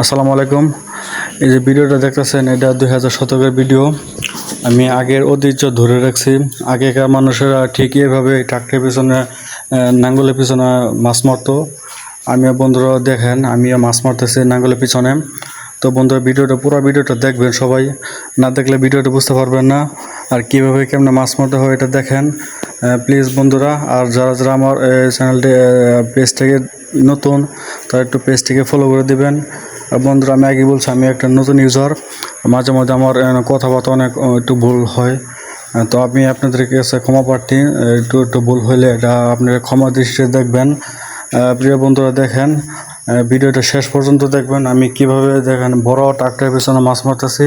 আসসালামু আলাইকুম। এই যে ভিডিওটা দেখতেছেন, এটা দুই হাজার শতকের ভিডিও। আমি আগের ঐতিহ্য ধরে রাখছি। আগেকার মানুষেরা ঠিক এভাবে ট্রাক্টরের পিছনে নাঙ্গলের পিছনে মাছ মারতো। আমিও বন্ধুরা দেখেন, আমিও মাছ মারতেছি নাঙ্গলের পিছনে। তো বন্ধুরা, ভিডিওটা, পুরো ভিডিওটা দেখবেন সবাই। না দেখলে ভিডিওটা বুঝতে পারবেন না। আর কীভাবে কেমনে মাছ মারতে হয় এটা দেখেন। প্লিজ বন্ধুরা, আর যারা যারা আমার চ্যানেলটি পেজটাকে নতুন, তারা একটু পেজটিকে ফলো করে দিবেন। বন্ধুরা, আমি আগে বলছি, আমি একটা নতুন ইউজার মাঝে মাঝে আমার কথাবার্তা অনেক একটু ভুল হয়। তো আমি আপনাদের কাছে ক্ষমা প্রার্থী একটু একটু ভুল হলে এটা আপনারা ক্ষমা দৃষ্টিতে দেখবেন। প্রিয় বন্ধুরা, দেখেন ভিডিওটা শেষ পর্যন্ত দেখবেন। আমি কীভাবে দেখেন, বড় ট্রাক্টরের পেছনে মাছ মারতেছি।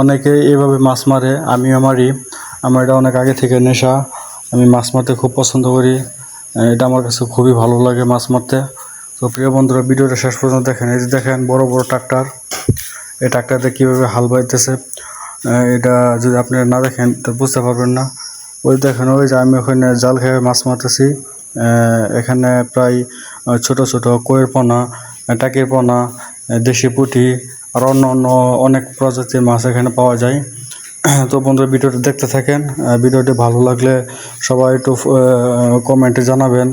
অনেকে এইভাবে মাছ মারে, আমিও মারি। আমার এটা অনেক আগে থেকে নেশা। আমি মাছ মারতে খুব পছন্দ করি। এটা আমার কাছে খুবই ভালো লাগে মাছ মারতে। তো প্রিয় বন্ধুরা, ভিডিওটা শেষ পর্যন্ত দেখেন। এই যে দেখেন, বড় বড় ট্রাক্টর। এই ট্রাক্টরতে কীভাবে হাল বাইতেছে? এটা যদি আপনারা না দেখেন, তো বুঝতে পারবেন না। ওই দেখেন, ওই যে আমি ওখানে জাল খেয়ে মাছ মারতেছি। এখানে প্রায় ছোট ছোট কয়ের পোনা টাকির পোনা দেশি পুঁটি, আর অন্য অন্য অনেক প্রজাতির মাছ এখানে পাওয়া যায়। তো বন্ধুরা ভিডিওটা দেখতে থাকেন ভিডিওটি ভালো লাগলে সবাই একটু কমেন্টে জানাবেন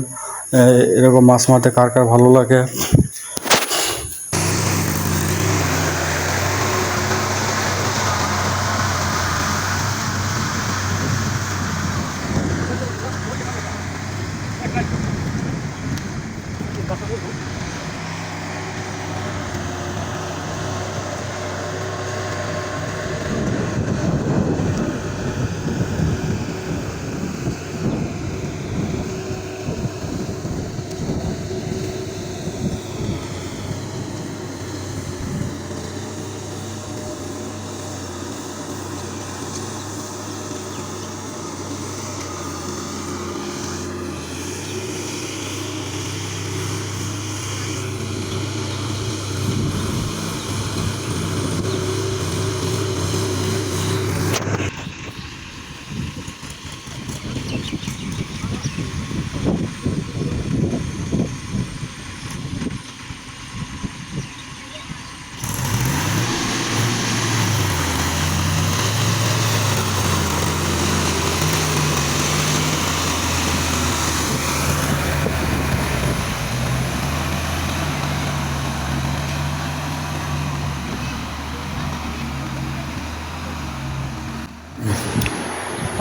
এরকম মাছ মারতে কার কার ভালো লাগে।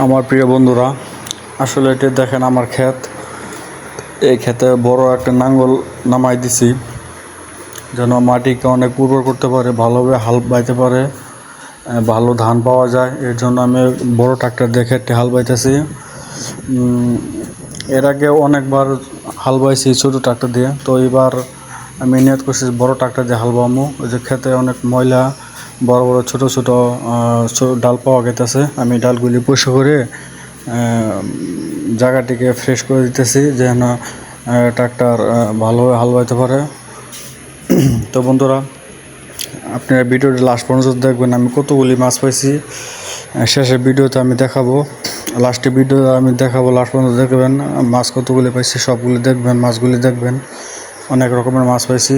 আমার প্রিয় বন্ধুরা, আসলে এটা দেখেন আমার ক্ষেত। এই ক্ষেতে বড় একটা নাঙ্গল নামাই দিছি, যেন মাটিকে অনেক উর্বর করতে পারে, ভালোভাবে হাল বাইতে পারে ভালো ধান পাওয়া যায়। এর জন্য আমি বড় ট্রাক্টর দেখে একটি হাল বাইতেছি। এর আগে অনেকবার হাল বাইছি ছোটো ট্রাক্টর দিয়ে, তো এবার আমি নিয়ত করছি বড় ট্রাক্টর দিয়ে হাল বামু। ওই যে খেতে অনেক ময়লা বড় বড় ছোট ছোট ডাল পাওয়া গেতেছে আমি ডালগুলি পরিষ্কার করে জায়গাটিকে ফ্রেশ করে দিতেছি যেন ট্রাক্টর ভালোভাবে হাল বাইতে পারে। তো বন্ধুরা, আপনারা ভিডিওটি লাস্ট পর্যন্ত দেখবেন। আমি কতগুলি মাছ পাইছি শেষের ভিডিওতে আমি দেখাবো। লাস্টে ভিডিও আমি দেখাবো লাস্ট পর্যন্ত দেখবেন। মাছ কতগুলি পাইছি, সবগুলি দেখবেন, মাছগুলি দেখবেন। অনেক রকমের মাছ পাইছি।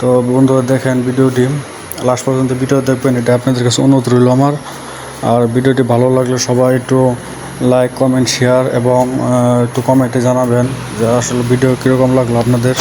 তো বন্ধুরা, দেখেন ভিডিওটি। লাস্ট পর্যন্ত ভিডিও দেখবেন, এটা আপনাদের কাছে অনুরোধ রইল আমার। আর ভিডিওটি ভালো লাগলে সবাই একটু লাইক কমেন্ট শেয়ার এবং একটু কমেন্টে জানাবেন যে আসলে ভিডিও কীরকম লাগল আপনাদের।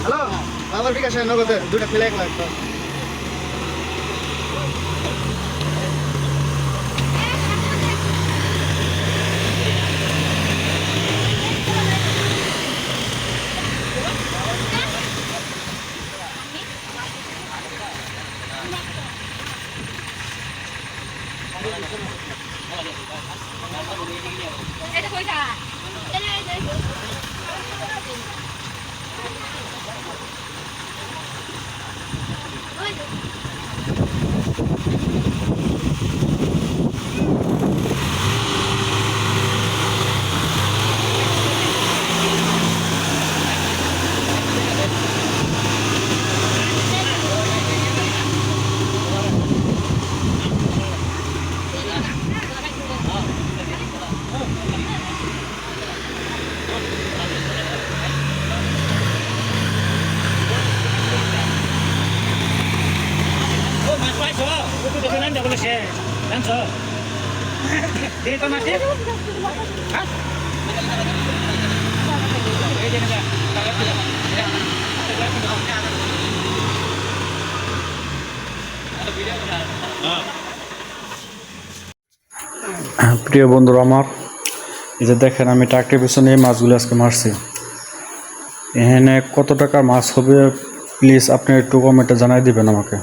হ্যালো আমার বিকাশে নগদে দুটা ফেলে এক বলো Dito na. প্রিয় বন্ধুরা আমার, এই যে দেখেন আমি ট্রাকটির পিছনে এই মাছগুলো আজকে মারছি এখানে কত টাকার মাছ হবে, প্লিজ আপনি একটু কমেন্টে জানাই দিবেন আমাকে